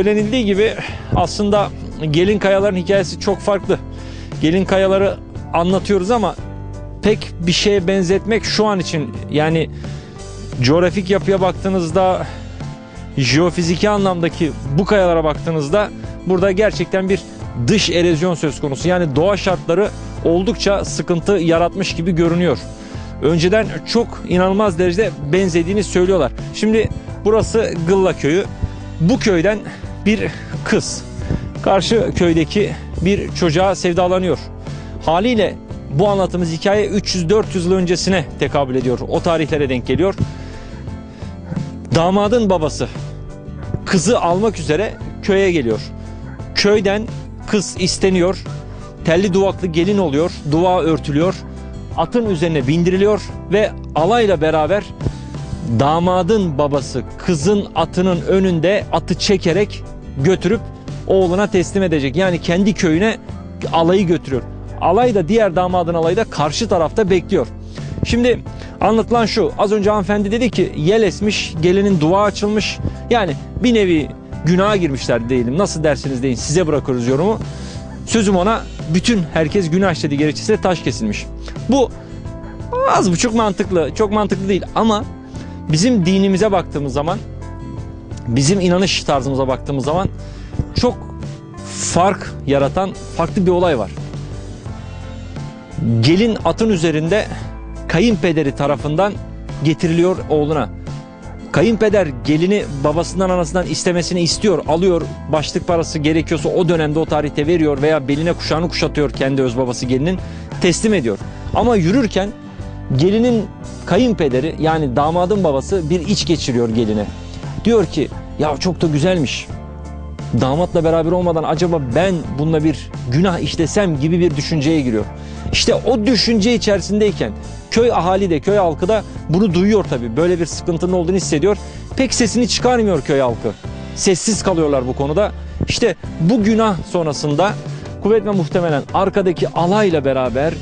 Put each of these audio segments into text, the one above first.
Söylenildiği gibi aslında gelin kayaların hikayesi çok farklı. Gelin kayaları anlatıyoruz ama pek bir şeye benzetmek şu an için yani coğrafik yapıya baktığınızda jeofiziki anlamdaki bu kayalara baktığınızda burada gerçekten bir dış erozyon söz konusu. Yani doğa şartları oldukça sıkıntı yaratmış gibi görünüyor. Önceden çok inanılmaz derecede benzediğini söylüyorlar. Şimdi burası Gılla köyü. Bu köyden bir kız karşı köydeki bir çocuğa sevdalanıyor. Haliyle bu anlattığımız hikaye 300-400 yıl öncesine tekabül ediyor. O tarihlere denk geliyor. Damadın babası kızı almak üzere köye geliyor. Köyden kız isteniyor. Telli duvaklı gelin oluyor. Dua örtülüyor. Atın üzerine bindiriliyor ve alayla beraber damadın babası kızın atının önünde atı çekerek götürüp oğluna teslim edecek. Yani kendi köyüne alayı götürüyor. Alay da diğer damadın alayı da karşı tarafta bekliyor. Şimdi anlatılan şu az önce hanımefendi dedi ki yel esmiş gelinin dua açılmış yani bir nevi günaha girmişler diyelim nasıl dersiniz deyin size bırakıyoruz yorumu. Sözüm ona bütün herkes günah işledi gerekçesiyle taş kesilmiş. Bu az buçuk mantıklı çok mantıklı değil ama bizim dinimize baktığımız zaman bizim inanış tarzımıza baktığımız zaman çok fark yaratan farklı bir olay var. Gelin atın üzerinde kayınpederi tarafından getiriliyor oğluna. Kayınpeder gelini babasından anasından istemesini istiyor, alıyor. Başlık parası gerekiyorsa o dönemde o tarihte veriyor veya beline kuşağını kuşatıyor kendi öz babası gelinin teslim ediyor. Ama yürürken gelinin kayınpederi yani damadın babası bir iç geçiriyor geline. Diyor ki ya çok da güzelmiş. Damatla beraber olmadan acaba ben bununla bir günah işlesem gibi bir düşünceye giriyor. İşte o düşünce içerisindeyken köy ahali de köy halkı da bunu duyuyor tabii. Böyle bir sıkıntının olduğunu hissediyor. Pek sesini çıkarmıyor köy halkı. Sessiz kalıyorlar bu konuda. İşte bu günah sonrasında kuvvet ve muhtemelen arkadaki alayla beraber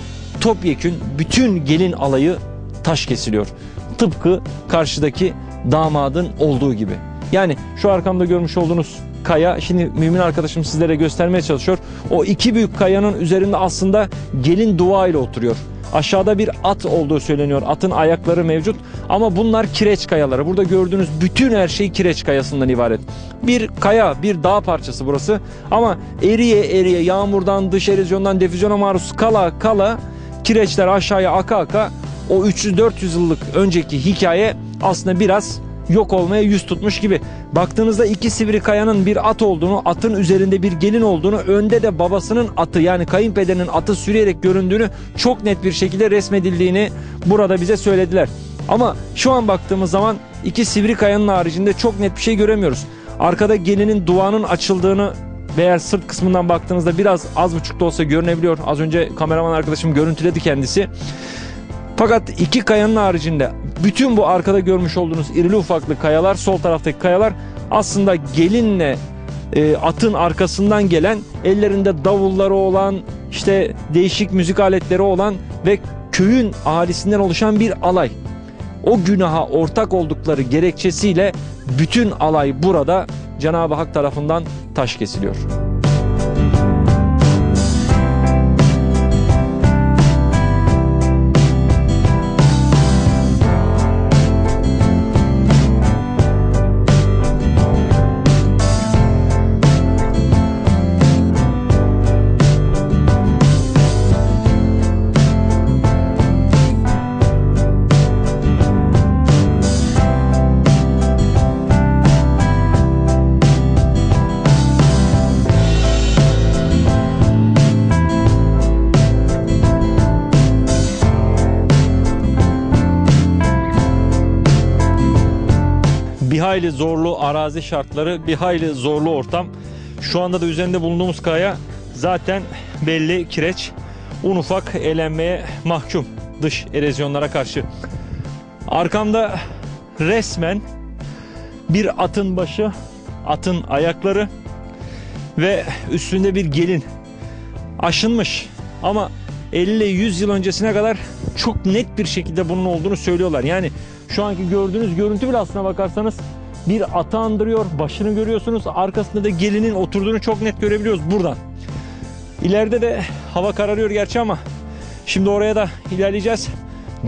topyekün bütün gelin alayı taş kesiliyor. Tıpkı karşıdaki damadın olduğu gibi. Yani şu arkamda görmüş olduğunuz kaya şimdi mümin arkadaşım sizlere göstermeye çalışıyor. O iki büyük kayanın üzerinde aslında gelin dua ile oturuyor. Aşağıda bir at olduğu söyleniyor. Atın ayakları mevcut ama bunlar kireç kayaları. Burada gördüğünüz bütün her şey kireç kayasından ibaret. Bir kaya, bir dağ parçası burası ama eriye eriye yağmurdan, dış erozyondan, defüzyona maruz kala kala kireçler aşağıya aka aka o 300-400 yıllık önceki hikaye aslında biraz yok olmaya yüz tutmuş gibi. Baktığınızda iki sivri kayanın bir at olduğunu, atın üzerinde bir gelin olduğunu, önde de babasının atı yani kayınpederinin atı sürüyerek göründüğünü çok net bir şekilde resmedildiğini burada bize söylediler. Ama şu an baktığımız zaman iki sivri kayanın haricinde çok net bir şey göremiyoruz. Arkada gelinin duanın açıldığını veya sırt kısmından baktığınızda biraz az buçuk da olsa görünebiliyor. Az önce kameraman arkadaşım görüntüledi kendisi. Fakat iki kayanın haricinde bütün bu arkada görmüş olduğunuz irili ufaklı kayalar, sol taraftaki kayalar aslında gelinle e, atın arkasından gelen, ellerinde davulları olan, işte değişik müzik aletleri olan ve köyün ahalisinden oluşan bir alay. O günaha ortak oldukları gerekçesiyle bütün alay burada Cenab-ı Hak tarafından taş kesiliyor. Bir hayli zorlu arazi şartları, bir hayli zorlu ortam. Şu anda da üzerinde bulunduğumuz kaya zaten belli kireç. Un ufak elenmeye mahkum dış erozyonlara karşı. Arkamda resmen bir atın başı, atın ayakları ve üstünde bir gelin aşınmış ama 50 ile 100 yıl öncesine kadar çok net bir şekilde bunun olduğunu söylüyorlar. Yani şu anki gördüğünüz görüntü bile aslına bakarsanız bir atı andırıyor. Başını görüyorsunuz. Arkasında da gelinin oturduğunu çok net görebiliyoruz buradan. İleride de hava kararıyor gerçi ama şimdi oraya da ilerleyeceğiz.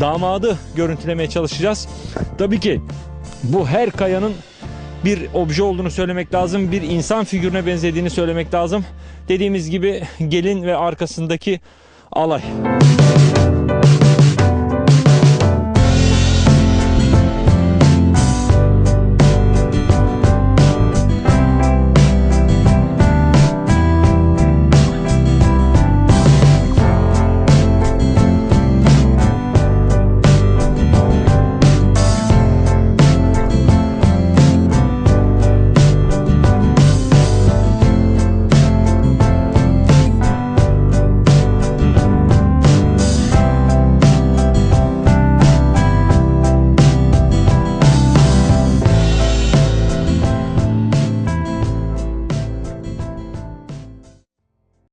Damadı görüntülemeye çalışacağız. Tabii ki bu her kayanın bir obje olduğunu söylemek lazım. Bir insan figürüne benzediğini söylemek lazım. Dediğimiz gibi gelin ve arkasındaki alay.